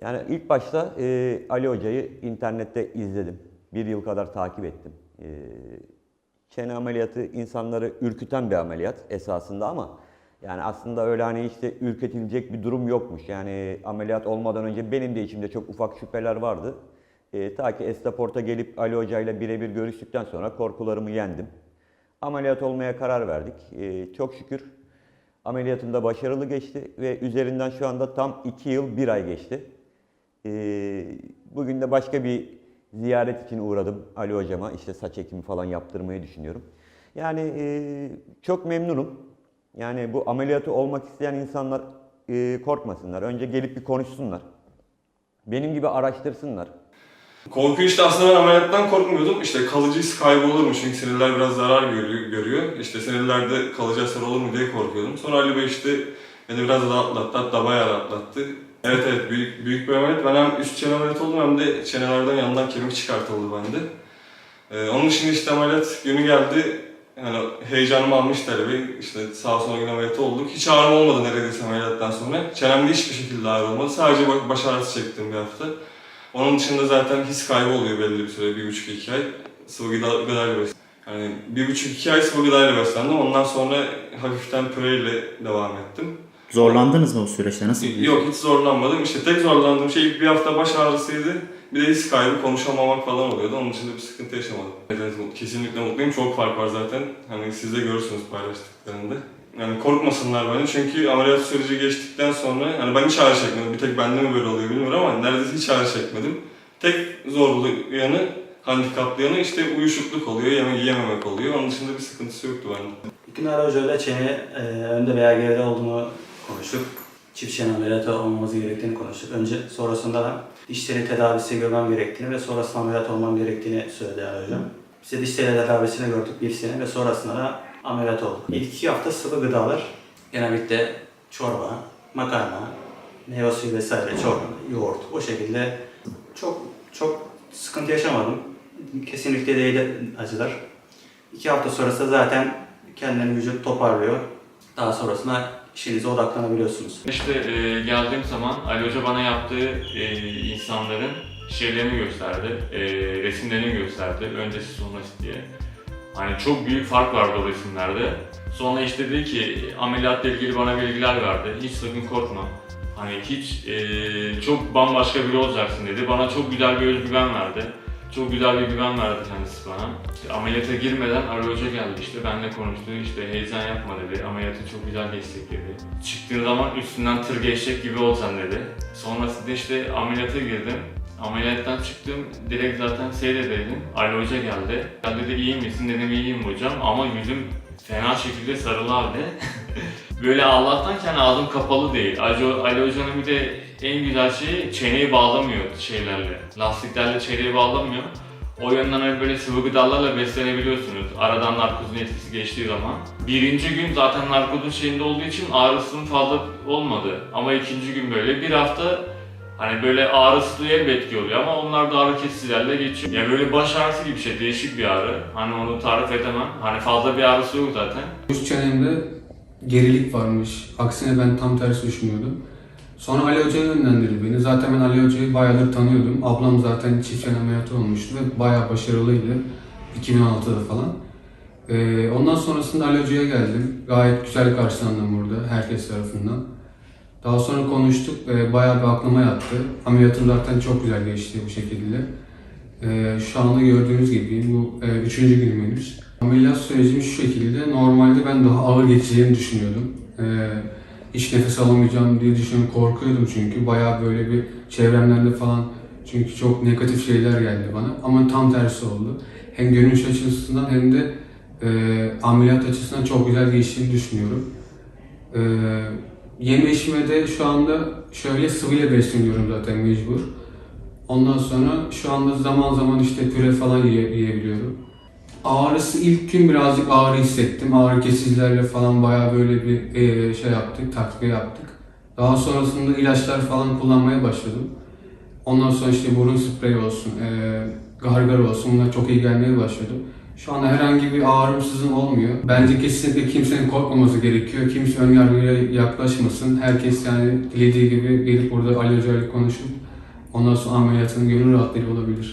Yani ilk başta e, Ali Hoca'yı internette izledim. Bir yıl kadar takip ettim. E, çene ameliyatı insanları ürküten bir ameliyat esasında ama yani aslında öyle hani işte ürketilecek bir durum yokmuş. Yani ameliyat olmadan önce benim de içimde çok ufak şüpheler vardı. E, ta ki Estaport'a gelip Ali Hoca birebir görüştükten sonra korkularımı yendim. Ameliyat olmaya karar verdik. E, çok şükür ameliyatımda başarılı geçti ve üzerinden şu anda tam 2 yıl 1 ay geçti. Ee, bugün de başka bir ziyaret için uğradım Ali hocama. İşte saç ekimi falan yaptırmayı düşünüyorum. Yani e, çok memnunum. Yani bu ameliyatı olmak isteyen insanlar e, korkmasınlar. Önce gelip bir konuşsunlar. Benim gibi araştırsınlar. Korku işte aslında ben ameliyattan korkmuyordum. İşte kalıcı iz kaybı olur mu? Çünkü sinirler biraz zarar görüyor. İşte sinirlerde kalıcı hasar olur mu diye korkuyordum. Sonra Ali Bey işte beni biraz rahatlattı. Hatta bayağı rahatlattı. Evet evet büyük, büyük bir ameliyat. Ben hem üst çene ameliyat oldum hem de çenelerden yandan kemik çıkartıldı bende. Ee, onun dışında işte ameliyat günü geldi. Yani heyecanımı almıştı Ali Bey. İşte sağ sola gün ameliyatı olduk. Hiç ağrım olmadı neredeyse ameliyattan sonra. Çenemde hiçbir şekilde ağrı olmadı. Sadece baş ağrısı çektim bir hafta. Onun dışında zaten his kaybı oluyor belli bir süre, bir buçuk iki ay. Sıvı gıda, gıdayla beslendim. Yani bir buçuk iki ay sıvı gıdayla beslendim. Ondan sonra hafiften püreyle devam ettim. Zorlandınız mı bu süreçte? Nasıl? bir- Yok hiç zorlanmadım. İşte tek zorlandığım şey bir hafta baş ağrısıydı. Bir de his kaybı, konuşamamak falan oluyordu. Onun dışında bir sıkıntı yaşamadım. Evet, kesinlikle mutluyum. Çok fark var zaten. Hani siz de görürsünüz paylaştıklarında. Yani korkmasınlar beni çünkü ameliyat süreci geçtikten sonra hani ben hiç ağrı çekmedim. Bir tek bende mi böyle oluyor bilmiyorum ama neredeyse hiç ağrı çekmedim. Tek zorlu yanı, handikaplı yanı işte uyuşukluk oluyor, yemek yiyememek oluyor. Onun dışında bir sıkıntısı yoktu bende. Ali Hoca ile çene e, önde veya geride olduğunu konuştuk. Çift çene ameliyatı olmamız gerektiğini konuştuk. Önce sonrasında da dişleri tedavisi görmem gerektiğini ve sonrasında ameliyat olmam gerektiğini söyledi Ali Hocam. Biz de dişleri tedavisini gördük bir sene ve sonrasında da ameliyat olduk. İlk iki hafta sıvı gıdalar genellikle çorba, makarna, meyve suyu vesaire, çorba, yoğurt o şekilde çok çok sıkıntı yaşamadım. Kesinlikle değil acılar. İki hafta sonrası zaten kendini vücut toparlıyor. Daha sonrasında işinize odaklanabiliyorsunuz. İşte e, geldiğim zaman Ali Hoca bana yaptığı e, insanların şeylerini gösterdi, e, resimlerini gösterdi, öncesi sonrası diye. Hani çok büyük fark vardı o resimlerde. Sonra işte dedi ki ameliyatla ilgili bana bilgiler verdi. Hiç sakın korkma. Hani hiç e, çok bambaşka biri olacaksın dedi. Bana çok güzel bir özgüven verdi. Çok güzel bir güven verdi kendisi bana. İşte ameliyata girmeden Hoca geldi işte benimle konuştu. İşte heyecan yapma dedi. Ameliyatı çok güzel geçecek dedi. Çıktığın zaman üstünden tır geçecek gibi olacaksın dedi. Sonrasında işte ameliyata girdim. Ameliyattan çıktım, direkt zaten seyredeydim. Ali Hoca geldi. Ya dedi iyi misin? Dedim iyiyim hocam ama yüzüm fena şekilde sarılı halde. Böyle Allah'tan kendi ağzım kapalı değil. Ali, Ali Hoca'nın bir de en güzel şeyi çeneyi bağlamıyor şeylerle. Lastiklerle çeneyi bağlamıyor. O yönden hani böyle sıvı gıdalarla beslenebiliyorsunuz. Aradan narkozun etkisi geçtiği zaman. Birinci gün zaten narkozun şeyinde olduğu için ağrısının fazla olmadı. Ama ikinci gün böyle bir hafta hani böyle ağrısı elbet etki oluyor ama onlar da ağrı kesicilerle geçiyor. Ya böyle baş ağrısı gibi bir şey, değişik bir ağrı. Hani onu tarif edemem. Hani fazla bir ağrısı yok zaten. Üst çenemde gerilik varmış. Aksine ben tam tersi düşünüyordum. Sonra Ali Hoca'ya yönlendirdi beni. Zaten ben Ali Hoca'yı bayağıdır tanıyordum. Ablam zaten çift çene ameliyatı olmuştu ve bayağı başarılıydı. 2016'da falan. Ee, ondan sonrasında Ali Hoca'ya geldim. Gayet güzel karşılandım burada herkes tarafından. Daha sonra konuştuk. Ee, bayağı bir aklıma yattı. Ameliyatım zaten çok güzel geçti bu şekilde. Ee, şu anda gördüğünüz gibi bu e, üçüncü günüm henüz. Ameliyat sürecim şu şekilde. Normalde ben daha ağır geçeceğini düşünüyordum. Ee, hiç nefes alamayacağım diye düşünüyorum. Korkuyordum çünkü. Bayağı böyle bir çevremden de falan çünkü çok negatif şeyler geldi bana. Ama tam tersi oldu. Hem görünüş açısından hem de e, ameliyat açısından çok güzel geçtiğini düşünüyorum. Ee, yeme içme de şu anda şöyle sıvıyla besleniyorum zaten mecbur. Ondan sonra şu anda zaman zaman işte püre falan yiye- yiyebiliyorum. Ağrısı ilk gün birazcık ağrı hissettim. Ağrı kesicilerle falan bayağı böyle bir e, şey yaptık, takviye yaptık. Daha sonrasında ilaçlar falan kullanmaya başladım. Ondan sonra işte burun spreyi olsun, e, gargar olsun bunlar çok iyi gelmeye başladı. Şu anda herhangi bir ağrım sızım olmuyor. Bence kesinlikle kimsenin korkmaması gerekiyor. Kimse ön yargıyla yaklaşmasın. Herkes yani dilediği gibi gelip burada Ali Hoca konuşup Ondan sonra ameliyatın gönül rahatlığıyla olabilir.